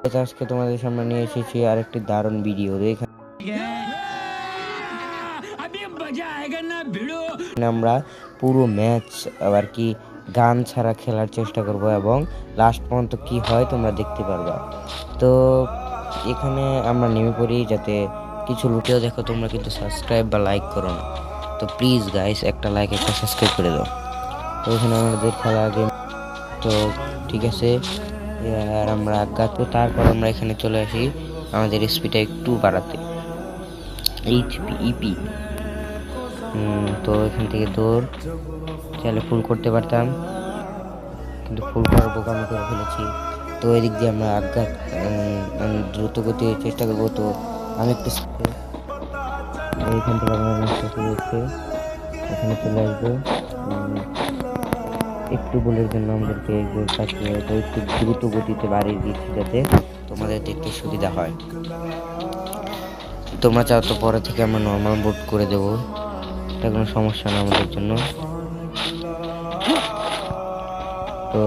আজকে তোমাদের সামনে নিয়ে এসেছি আরেকটি দারুণ ভিডিও এখানে আমরা পুরো ম্যাচ আবার কি গান ছাড়া খেলার চেষ্টা করব এবং লাস্ট পর্যন্ত কি হয় তোমরা দেখতে পারবা। তো এখানে আমরা নেমে পড়ি যাতে কিছু লুটেও দেখো তোমরা কিন্তু সাবস্ক্রাইব বা লাইক করো না। তো প্লিজ গাইস একটা লাইক একটা সাবস্ক্রাইব করে দাও। তো এখানে আমাদের খেলা গেম তো ঠিক আছে আর আমরা তো তারপর আমরা এখানে চলে আসি আমাদের স্পিডটা একটু বাড়াতে। এইচপি ইপি তো এখান থেকে দৌড়। চাইলে ফুল করতে পারতাম, কিন্তু ফুল করার বোকামি করে ফেলেছি। তো এদিক দিয়ে আমরা আজ্ঞা দ্রুত গতি চেষ্টা করব, তো আমি একটু এইখান থেকে আমরা এখানে চলে আসব। একটু বলের জন্য আমাদেরকে তো একটু দ্রুত গতিতে বাড়িয়ে দিচ্ছি যাতে তোমাদের দেখতে সুবিধা হয়। তোমরা চাও তো পরে থেকে আমরা নর্মাল বোট করে দেব। এটা কোনো সমস্যা না আমাদের জন্য। তো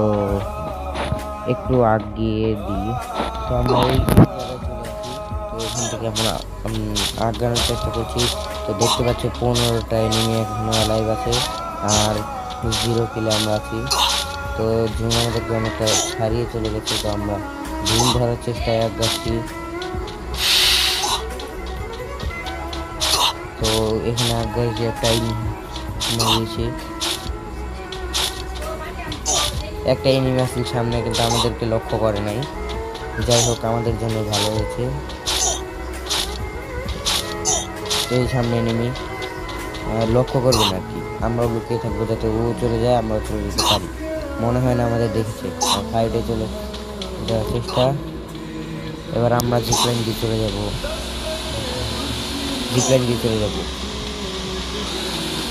একটু আগিয়ে দিই। তো আমরা আসি। তো এখান থেকে আমরা আগানোর চেষ্টা করছি। তো দেখতে পাচ্ছি পনেরোটা এনিমি এখনও লাইভ আছে। আর জিরো কিলে আমরা আছি। তো জুম আমাদেরকে অনেকটা ছাড়িয়ে চলে গেছে, তো আমরা জুম ধরার চেষ্টায় আগাচ্ছি তো এখানে আগে যে টাইম নিয়েছি একটা এনিমি আসছিল সামনে, কিন্তু আমাদেরকে লক্ষ্য করে নাই। যাই হোক, আমাদের জন্য ভালো হয়েছে। এই সামনে এনিমি লক্ষ্য করবেন আর কি। আমরাও লুকিয়ে থাকব যাতে ও চলে যায় আমরা চলে যেতে পারি। মনে হয় না আমাদের দেখেছে। সাইডে চলে যাওয়ার চেষ্টা। এবার আমরা জিপলাইন দিয়ে চলে যাব। জিপলাইন দিয়ে চলে যাব।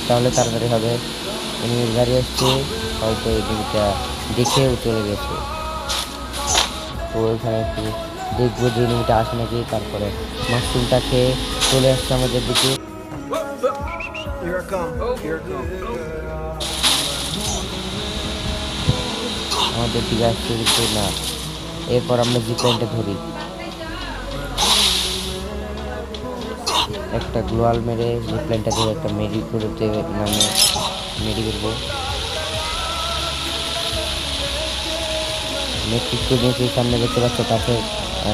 তাহলে তাড়াতাড়ি হবে। এনিমির গাড়ি আসছে। হয়তো এই দিকটা দেখেও চলে গেছে। তো ওইখানে একটু দেখব যে এনিমিটা আসে নাকি, তারপরে মাশরুমটা খেয়ে চলে আসছে আমাদের দিকে। Here I come. Here I come. আমাদের দিকে আসছে কিন্তু না এরপর আমরা জিপলাইনটা ধরি একটা গ্লোয়াল মেরে জিপলাইনটা ধরে একটা মেডি করতে নামে মেডি করব নেতৃত্ব সামনে দেখতে পাচ্ছ পাশে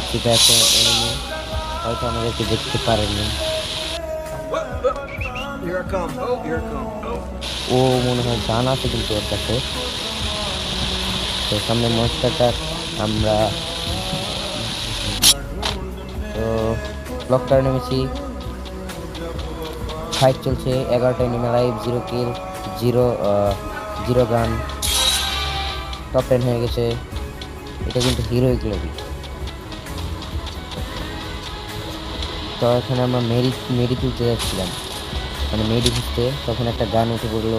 চিপে আছে। হয়তো আমাদেরকে দেখতে পারেনি ও মনে হয় গান আছে কিন্তু ওর কাছে। তো সামনে মনস্টারটা আমরা তো ব্লকটা নেমেছি। ফাইট চলছে এগারোটায় নেমে live zero kill zero zero gun top ten হয়ে গেছে। এটা কিন্তু হিরোইক লবি তো এখানে আমরা মেরি মেরি তুলতে যাচ্ছিলাম। মানে মেডি খুঁজতে তখন একটা গান উঠে পড়ল।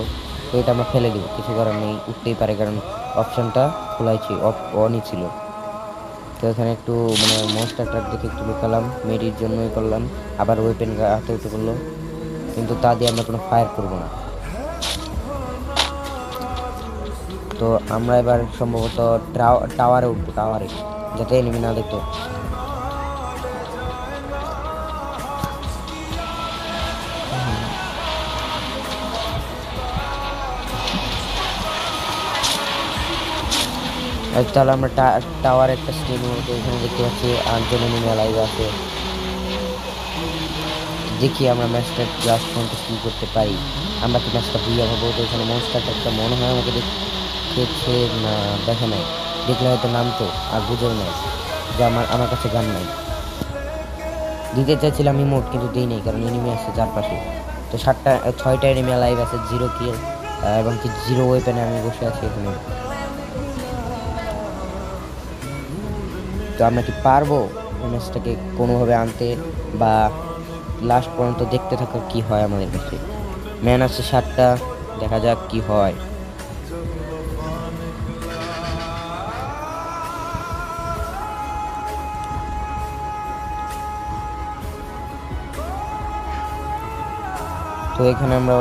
এটা আমরা ফেলে দিব, কিছু করার নেই, উঠতেই পারে, কারণ অপশানটা খোলাই ছিল অফ অনই ছিল। তো এখানে একটু মানে মনস্টার ট্রাক দেখে একটু লুকালাম মেডির জন্যই করলাম, আবার ওয়েপেন হাতে উঠে পড়ল। কিন্তু তা দিয়ে আমরা কোনো ফায়ার করব না। তো আমরা এবার সম্ভবত টাওয়ারে উঠবো টাওয়ারে যাতে এনিমি না দেখতো তাহলে আমরা টাওয়ার একটা স্ক্রিন এখানে দেখতে পাচ্ছি এনিমি লাইভ আছে। দেখি আমরা ম্যাচটা লাস্ট পর্যন্ত কি করতে পারি। আমরা কি ম্যাচটা বুঝে হব তো এখানে মনস্টারটা একটা মনে হয় আমাকে দেখেছে না দেখে নাই। দেখলে হয়তো নামতো আর বুঝেও নাই। যে আমার আমার কাছে গান নাই। দিতে চাইছিলাম ইমোট কিন্তু দিই নেই, কারণ এনিমি আছে চারপাশে। তো সাতটা ছয়টা এনিমি লাইভ আছে জিরো কিল এবং কি জিরো ওয়েপেনে আমি বসে আছি এখানে। তো আমরা কি পারব ম্যাচটাকে কোনোভাবে আনতে বা লাস্ট পর্যন্ত দেখতে থাকা কি হয় আমাদের কাছে? ম্যান আছে সাতটা দেখা যাক কি হয়। তো এখানে আমরা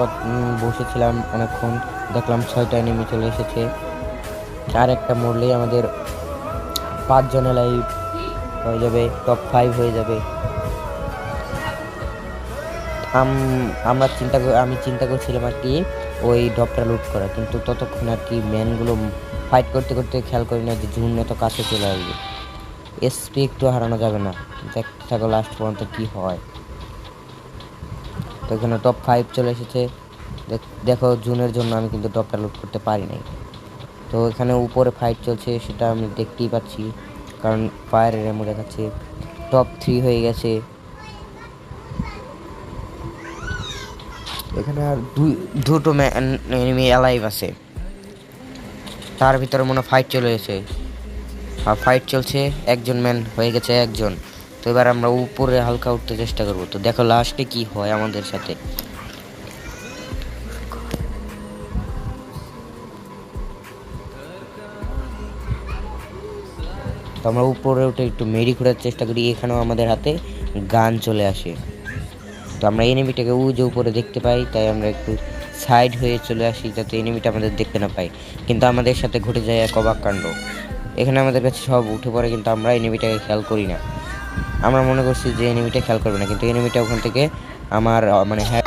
বসেছিলাম অনেকক্ষণ, দেখলাম ছয়টা নেমে চলে এসেছে। আর একটা মরলেই আমাদের পাঁচজনে লাইভ হয়ে যাবে টপ ফাইভ হয়ে যাবে। আম- আমরা চিন্তা আমি চিন্তা করছিলাম আর কি, ওই ডপটা লুট করা। কিন্তু ততক্ষণ আর কি ম্যানগুলো ফাইট করতে করতে খেয়াল করি না যে জুন এত কাছে চলে আসবে। এসপি একটু হারানো যাবে না। দেখতে থাকো লাস্ট পর্যন্ত কি হয়। তো এখানে টপ ফাইভ চলে এসেছে। দেখ- দেখো জুনের জন্য আমি কিন্তু টপটা লুট করতে পারি নাই। তো এখানে উপরে ফাইট চলছে, সেটা আমি দেখতেই পাচ্ছি। কারণ ফায়ারের রেমো দেখাচ্ছে। টপ থ্রি হয়ে গেছে। এখানে আর দুই, দুটো এনিমি অ্যালাইভ আছে। তার ভিতরে মনে ফাইট চলে গেছে। আর ফাইট চলছে, একজন ম্যান হয়ে গেছে একজন। তো এবার আমরা উপরে হালকা উঠতে চেষ্টা করব। তো দেখো লাস্টে কি হয় আমাদের সাথে। আমরা উপরে উঠে একটু মেরি ঘোরার চেষ্টা করি এখানেও আমাদের হাতে গান চলে আসে। তো আমরা এনিমিটাকে উ যে উপরে দেখতে পাই তাই আমরা একটু সাইড হয়ে চলে আসি যাতে এনিমিটা আমাদের দেখতে না পাই কিন্তু আমাদের সাথে ঘটে যায় এক অবাককাণ্ড এখানে আমাদের কাছে সব উঠে পড়ে কিন্তু আমরা এনিমিটাকে খেয়াল করি না। আমরা মনে করছি যে এনিমিটা খেয়াল করবে না কিন্তু এনিমিটা ওখান থেকে আমার মানে হ্যাঁ